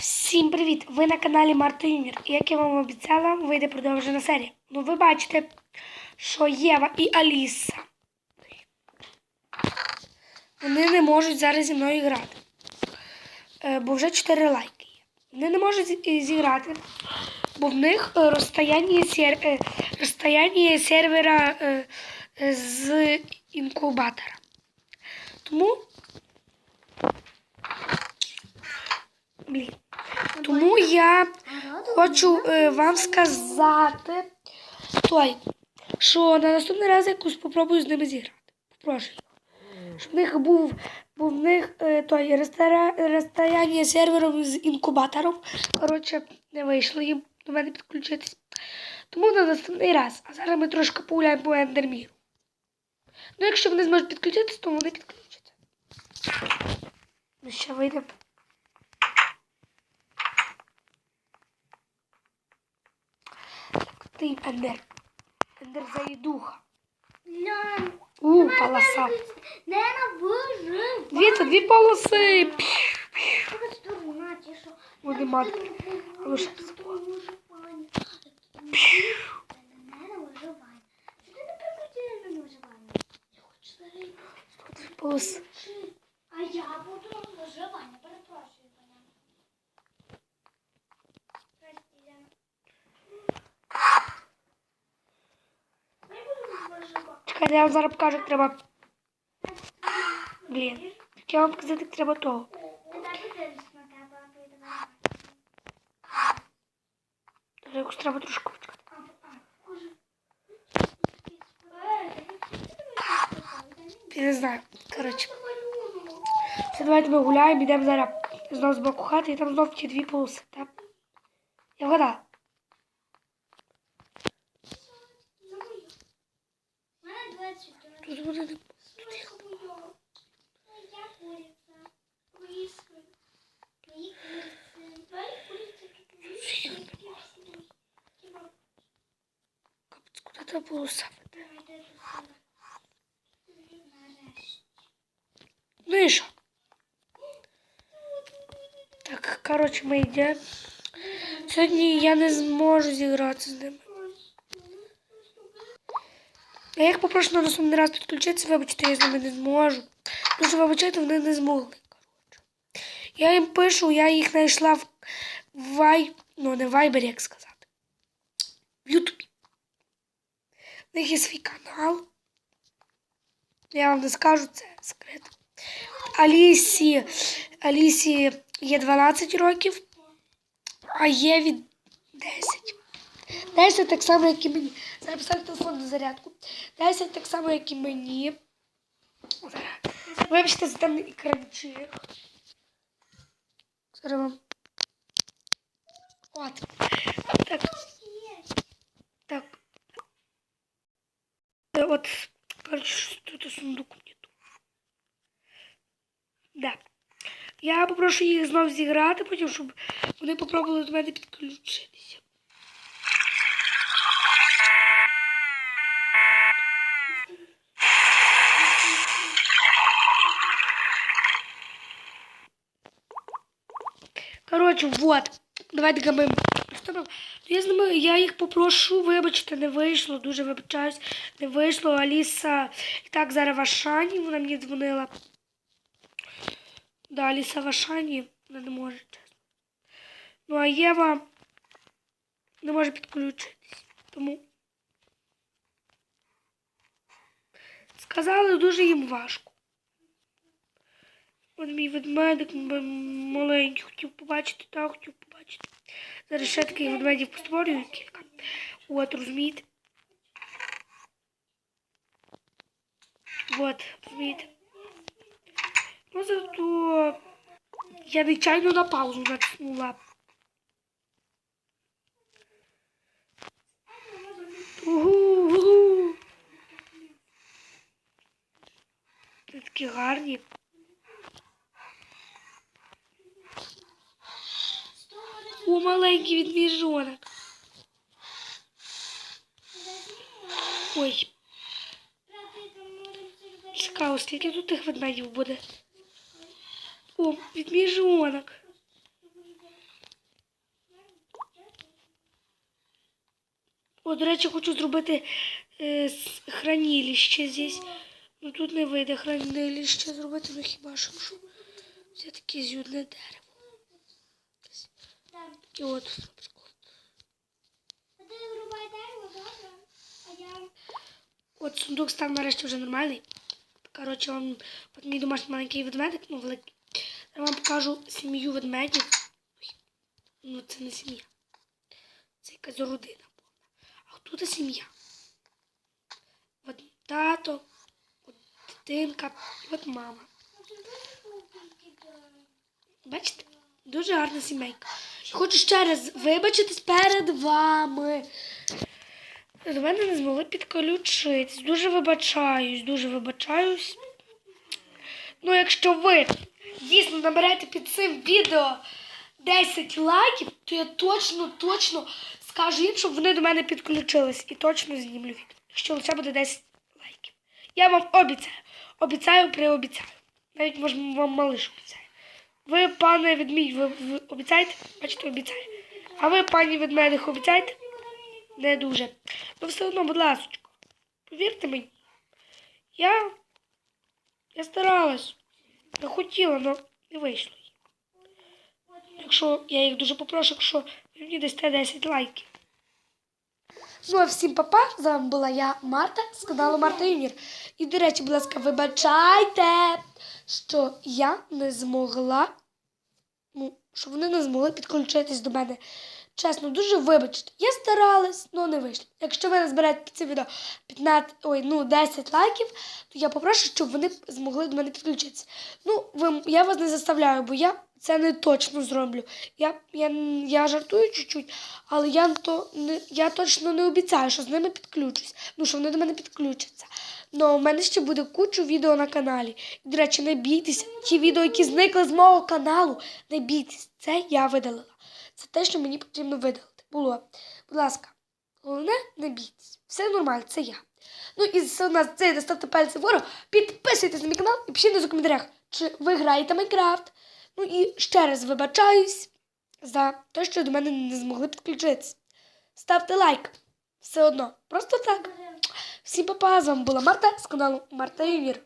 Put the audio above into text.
Всім привіт! Ви на каналі Марта Юніор. І як я вам обіцяла, вийде продовжена серія. Ну, ви бачите, що Єва і Аліса. Вони не можуть зараз зі мною грати. Е, Бо вже 4 лайки є. Вони не можуть зіграти, бо в них е, розстояння, сер... е, розстояння сервера з інкубатора. Тому. Блін. Тому я хочу е, вам сказати, той, що на наступний раз якось попробую з ними зіграти. Попрошу. Щоб в них був, був в них е, той розстояння сервером з інкубатором. Коротше, не вийшло їм до мене підключитись. Тому на наступний раз. А зараз ми трошки погуляємо по ендерміру. Ну, якщо вони зможуть підключитись, то вони підключаться. Ну, ще вийде. Ти ендер. Ендер заїдуха. У, полоса. Ненавижу. Дві, це дві полоси. Буде матки. А ну, ще раз. Дві полоси. А я буду виживання, Чекайте, я вам зараз покажу, як треба. Блін. Я вам показати, як треба того. Якось треба трошки почекати. Я не знаю. Коротше. Все, давайте ми гуляємо, йдемо зараз знову з боку хати, і там знов ті дві полоси, так? Я вгадала. Тут буде не капець, куди та полоса веде? Ну і що? Так, коротше, ми йдемо. Сьогодні я не зможу зіграти з ними. Я їх попрошу на наступний раз підключитися, вибачте, я з ними не зможу. Дуже вибачайте, вони не змогли. Коротше. Я їм пишу, я їх знайшла в вай... ну не в Вайбері, як сказати. В Ютубі. В них є свій канал. Я вам не скажу, це секрет. Алісі, Алісі є 12 років, а є від 10. 10 так само, як і мені. Зараз телефон на зарядку. 10 так само, як і мені. Вибачте за темний екранчик. Зараз вам. От. Так. Так. Е, От, коротше, що тут сундук нету. Да. Я попрошу їх знов зіграти, потім, щоб вони попробували до мене підключитися. Коротше, вот. Давайте ми. Стоп. Я з ними, я їх попрошу, вибачте, не вийшло, дуже вибачаюсь, не вийшло. Аліса і так зараз в Ашані, вона мені дзвонила. Да, Аліса в Ашані, вона не може, чесно. Ну, а Єва не може підключитись. Тому сказали, дуже їм важко. От мій ведмедик маленький хотів побачити, так хотів побачити. Зараз ще таких ведмедів постворюю кілька. От, розумієте? От, розумієте? Ну, зато я нечайно на паузу натиснула. Угу. Вони такі гарні. О, маленький відвіжонок. Ой. Цікаво, скільки тут тих ведмедів буде. О, відміжонок. О, до речі, хочу зробити е, хранилище здесь. Ну тут не вийде хранилище зробити, ну хіба що все-таки зюдне дерево. І от, наприклад. А ти вирубай дерево, добре? А я... От сундук став нарешті вже нормальний. Коротше, вам от мій домашній маленький ведмедик, ну великий. Я вам покажу сім'ю ведмедів. Ну, це не сім'я. Це якась родина повна. А тут сім'я. От тато, от дитинка, і от мама. Бачите? Дуже гарна сімейка. Хочу ще раз вибачитись перед вами. До мене не змогли підключитись. Дуже вибачаюсь, дуже вибачаюсь. Ну, якщо ви дійсно наберете під цим відео 10 лайків, то я точно, точно скажу їм, щоб вони до мене підключились. І точно знімлю відео. Якщо лише буде 10 лайків. Я вам обіцяю. Обіцяю, приобіцяю. Навіть може вам малиш обіцяю. Ви, пане ведмідь, ви, ви обіцяєте? Бачите, обіцяю. А ви, пані ведмедих, обіцяєте? Не дуже. Ну все одно, будь ласка, повірте мені. Я, я старалась. Я хотіла, але не вийшло. Якщо я їх дуже попрошу, якщо ви мені дасте 10 лайків. Ну а всім папа, з вами була я, Марта, з каналу Марта Юнір. І, до речі, будь ласка, вибачайте, що я не змогла, ну, що вони не змогли підключитись до мене. Чесно, дуже вибачте. Я старалась, але не вийшло. Якщо ви назберете під це відео 15, ой, ну, 10 лайків, то я попрошу, щоб вони змогли до мене підключитися. Ну, ви, я вас не заставляю, бо я це не точно зроблю. Я, я, я жартую чуть-чуть, але я, то, не, я точно не обіцяю, що з ними підключусь. Ну, що вони до мене підключаться. Ну, у мене ще буде кучу відео на каналі. І, до речі, не бійтеся. Ті відео, які зникли з мого каналу, не бійтесь. Це я видалила. Це те, що мені потрібно видалити. Було. Будь ласка, головне, не бійтесь. Все нормально, це я. Ну і все у нас це ставте пальці вгору, підписуйтесь на мій канал і пишіть у коментарях, чи ви граєте Майнкрафт. Ну і ще раз вибачаюсь за те, що до мене не змогли підключитися. Ставте лайк. Все одно. Просто так. Всім па-па, з вами була Марта з каналу Марта Юнір.